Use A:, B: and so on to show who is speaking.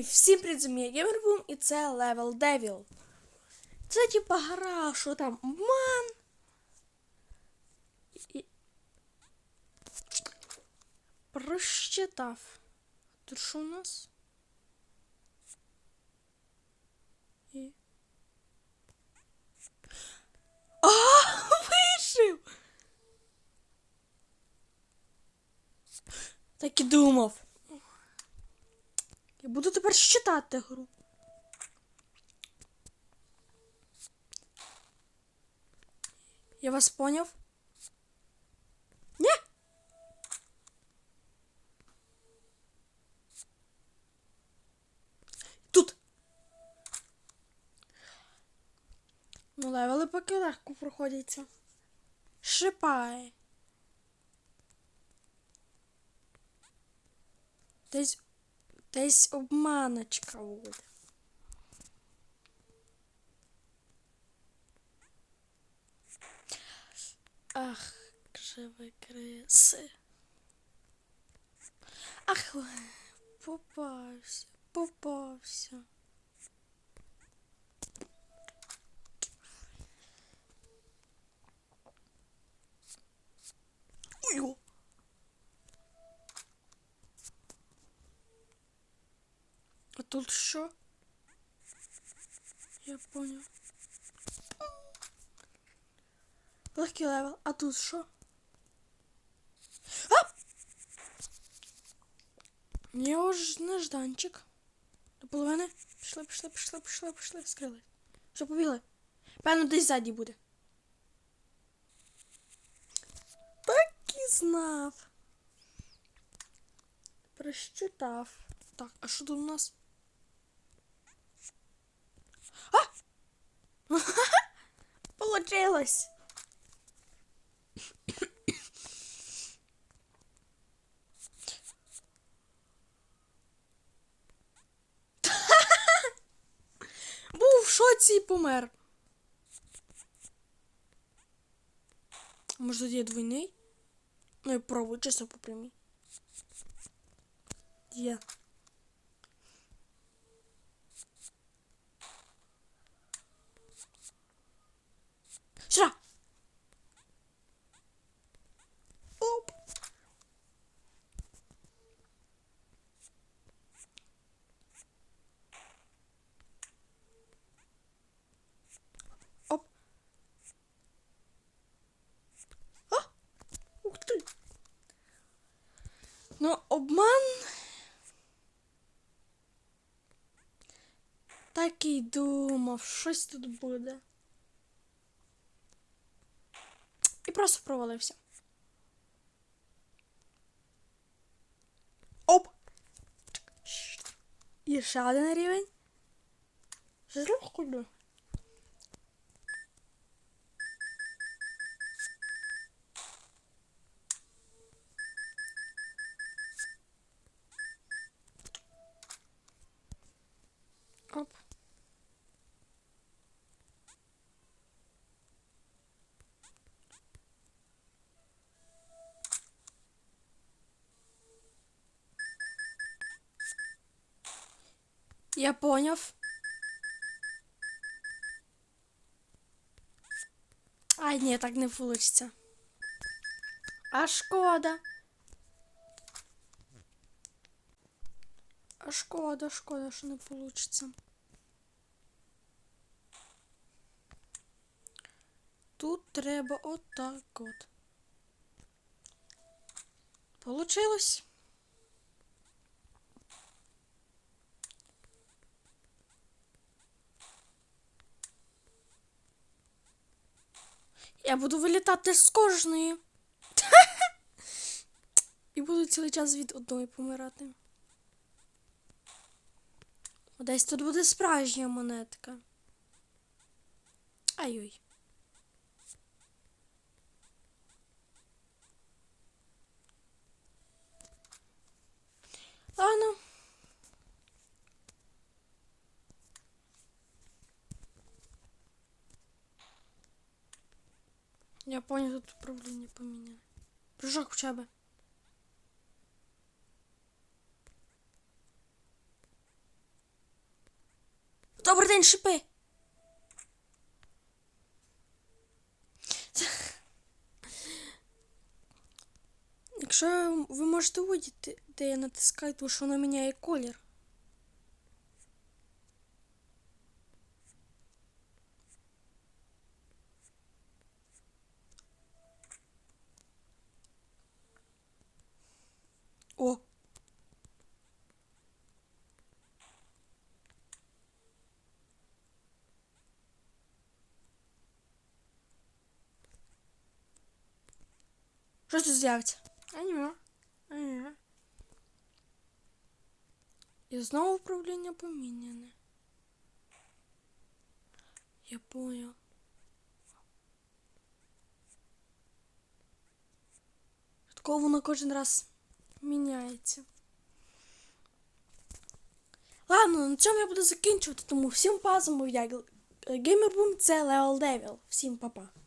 A: І всім привіт, з вами я Геймербум, і це Level Devil. Це типа гра, що там обман. І... Просчитав. Тут що у нас? І... А, вишив! Так і думав. Буду тепер читати гру. Я вас поняв? Ні? Тут. Ну, левели поки легко проходяться. Шипай. Десь Десь обманочка буде. Ах, же криси. Ах, попався, попався. Ой, А тут що? Я понял. Легкий левел. А тут що? А! Нежданчик. До половини. Пішли, пішли, пішли, пішли, пішли, скрили. Що побігли? Певно, десь ззаді буде. Так і знав. Прощитав. Так, а що тут у нас? Получилось. Був шоці помер. Може, тоді є двойний? Ну і пробуй чисто по прямій. Є. Сюда! Оп! Оп! А! Ух ти! Ну, обман. Так і думав, щось тут буде. І просто провалився. Оп! І ще один рівень. Оп. Я поняв. Ай, ні, так не вийде. А шкода. А шкода, шкода, що не вийде. Тут треба отак от. Получилось. Я буду вилітати з кожної. І буду цілий час від одної помирати. Десь тут буде справжня монетка. Ай-ой. Ладно. Я понял, тут управление поменяли. Прыжок хоча бы. Добрий день, шипи. Якщо ви можете увидіти, де я натискаю, то що воно міняє колір. Що тут з'явиться? Аніме. Аніме. І знову управління поміняне. Я понял. Такого воно кожен раз міняється. Ладно, на цьому я буду закінчувати, тому всім пазом, я Геймербум, це Леол Девіл. Всім па-па.